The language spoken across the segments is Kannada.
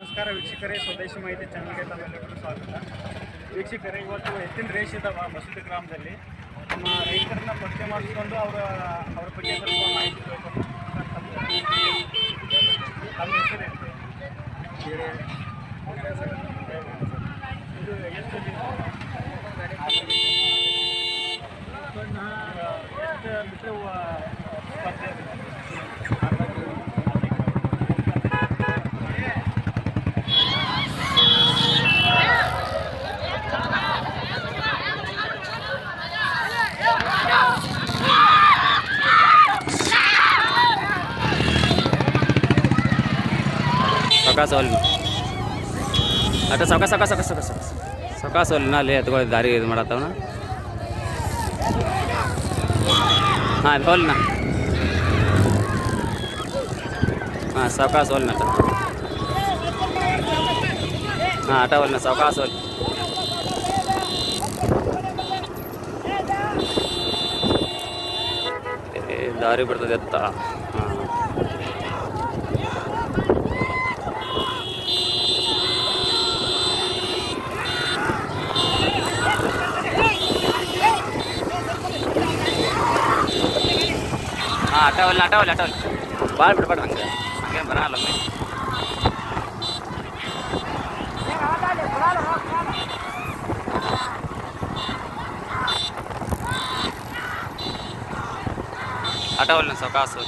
ನಮಸ್ಕಾರ ವೀಕ್ಷಕರೇ, ಸ್ವದೇಶಿ ಮಾಹಿತಿ ಚಾನಲ್ಗೆ ತಮ್ಮೆಲ್ಲರಿಗೂ ಸ್ವಾಗತ. ವೀಕ್ಷಕರೇ, ಇವತ್ತು ಎತ್ತಿನ ರೇಷ್ ಇದ್ದಾವ ಮಸೂದಿ ಗ್ರಾಮದಲ್ಲಿ. ನಮ್ಮ ರೈತರನ್ನ ಪರಿಚಯ ಮಾಡಿಸ್ಕೊಂಡು ಅವರ, ಅವ್ರ ಬಗ್ಗೆ ಸ್ವಲ್ಪ ಮಾಹಿತಿ ಇದು ಎಷ್ಟು ಸೊಕಾಸ ಹೊಲ್ ಅಟ ಸೊಕ ಸೊಕ ಸೊಕ ಸೊಕ ಸೊಕಾಸ ಹೊಲ್ನ ಅಲ್ಲಿ ಎತ್ಕೊಳ್ಳಿ ದಾರಿ ಇದು ಮಾಡತ್ತವನ. ಹಾಂ ಹೊಲ್ನ ಹಾಂ ಸೊಕಾಸ ಹೊಲ್ನ ಅಟ ಹಾಂ ಅಟ ಹೊಲ್ನ ಸೊಕಾಸ ಹೊಲ್ ದಾರಿ ಬಿಡ್ತದೆ ಎತ್ತ. ಅಟವಲ್ಲ ಅಟವಲ್ಲ ಅಟವಲ್ಲ ಭಾಳ ಬಿಡ್ಬೇಡ ಹಂಗೆ ಹಂಗೆ ಬರಲ್ಲ ಒಮ್ಮೆ ಅಟವಲ್ಲ ಸೊಕಾಸು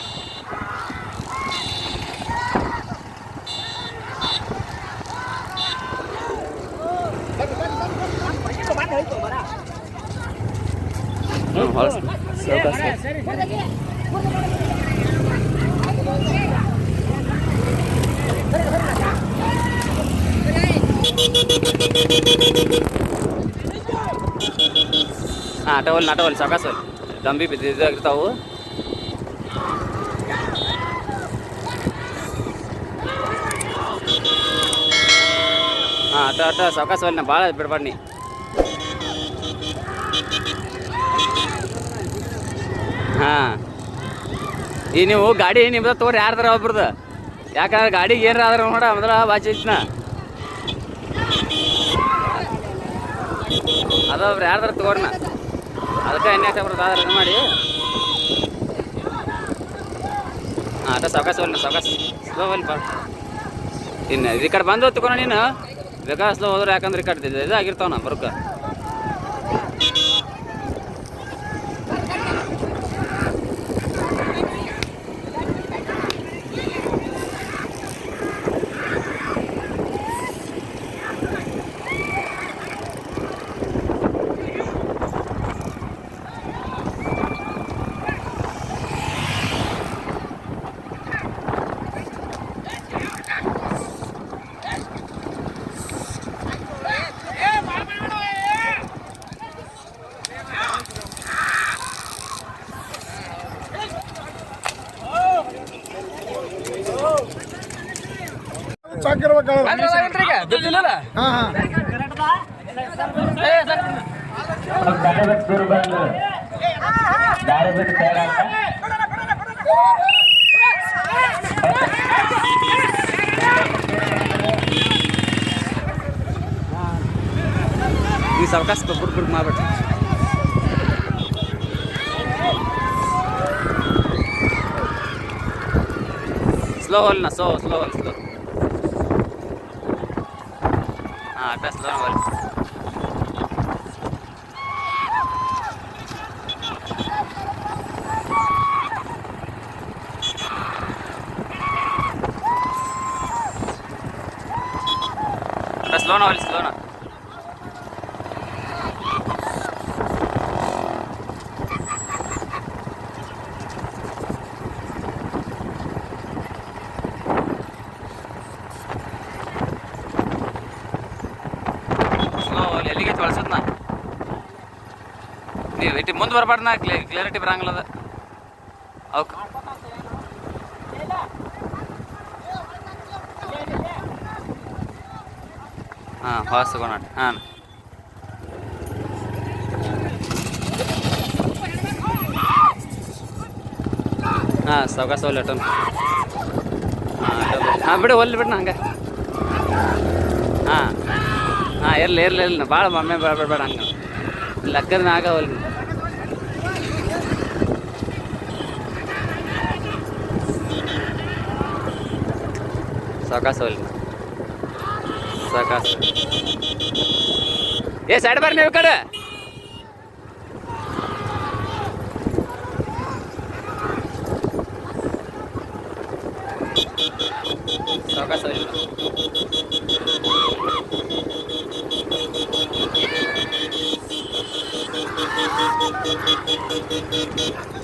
ಹ್ಞೂ ಹೊಲಸು ಸೊಕಾಸು అటవాళ్ళు నటవాళ్ళు సకాసాలు దంబి దగ్గరతావు అటు అటు సకాసు వెళ్ళిన బాగా పెడపడినాయి हाँ ಈ ನೀವು ಗಾಡಿ ನಿಮ್ದ ತೋರಿ ಯಾರ್ದಾರ ಒಬ್ರದ್ದು ಯಾಕಂದ್ರೆ ಗಾಡಿಗೆ ಏನಾರ ಆದ್ರೆ ನೋಡ, ಮೊದಲ ಬಾಚಿ ಐತ್ನ. ಅದೊಬ್ರು ಯಾರ್ದಾರ ತಗೋರ್ನ. ಅದಕ್ಕೆ ಎಣ್ಣೆ ಹಾಕ್ಬಿಡ್ದು ಆದ್ರೆ ಮಾಡಿ. ಹಾಂ, ಅದ ಸೌಕಾಸ ಹೋಲ್ ಸೌಕಾಸ ಸ್ಲೋ ಹೋಲ್ ಬಾ ಇನ್ನು ಈ ಕಡೆ ಬಂದು ತಗೋಣ ನೀನು. ಬೇಕಾ ಸ್ಲೋ ಹೋದ್ರೆ ಯಾಕಂದ್ರೆ ಈ ಕಡೆ ಇದು ಇದಾಗಿರ್ತಾವ ನಾ ಬರ್ಕ. ಹಾಂ ಹಾಂ ಗಾಡಿ ಬಿಟ್ಟು ದೂರ ಬಂದು ಗಾಡಿ ಬಿಟ್ಟು ತಯಾರಾಗ ಈ ಸೌಕಾಸ ಬುಡ್ ಬುಡ್ ಮಾಡ್ಬಿಟ್ಟು slow ಹೋಲ್ನ slow slow hole slow பேசலாம் வரும் ஸ்லோனா வரல ஸ்லோனா ನೀವು ಇಟ್ಟು ಮುಂದೆ ಬರಬಾರ್ದು ನಾ ಕ್ಲಿಯರ್ ಕ್ಲಿಯರಿಟಿ ಬರಂಗಿಲ್ಲ ಅದು ಅವಕ್ಕೆ ಹಾಂ ಹೊಸ ತಗೊಂಡು ಹಾಂ ಹಾಂ ಸೌಕಾಸ ಒಲ್ಲೆ ಹಾಂ ಹಾಂ ಬಿಡು ಒಲ್ಲೆ ಬಿಡು ಹಂಗೆ ಹಾಂ ಇರ್ಲಿ ಇರ್ಲಿ ಇರ್ಲಿ ಭಾಳ ಮಮ್ಮೆ ಬೇಡ ಬೇಡ ಬೇಡ ಹಂಗೆ ಲೆಕ್ಕದ ಆಗವಲ್ಲ ಸಾಕಾಸ ಹೋಗ್ಲಿ ಸಾಕಾಸ ಏ ಸೈಡ್ ಬರ್ರಿ ನೀವು ಈ ಕಡೆ ಸಾಕಾಸ ಹೋಗ್ಲಿ ಇಲ್ಲ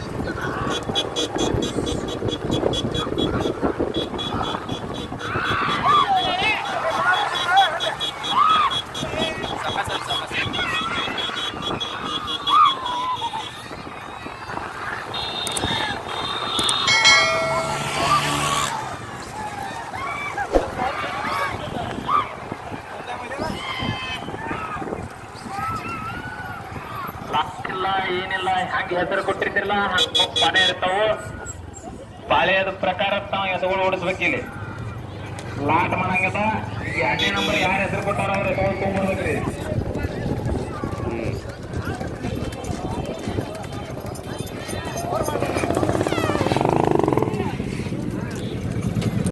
ಏನಿಲ್ಲ ಹಂಗೆ ಹೆಸರು ಕೊಟ್ಟಿರ್ತಿರಲ್ಲ, ಹಂಗೆ ಪಾಳೆ ಇರ್ತಾವು. ಪಾಳೆಯದ ಪ್ರಕಾರ ಎಸಗಳು ಓಡಿಸ್ಬೇಕು ಇಲ್ಲಿ ಲಾಟ್ ಮಾಡಂಗದ ಎರಡನೇ ನಂಬರ್ ಯಾರು ಹೆಸರು ಕೊಟ್ಟಾರ ಅವ್ರ ಎಸಗಳು ತೊಗೊಂಡ್ಬರ್ಬೇಕ್ರಿ.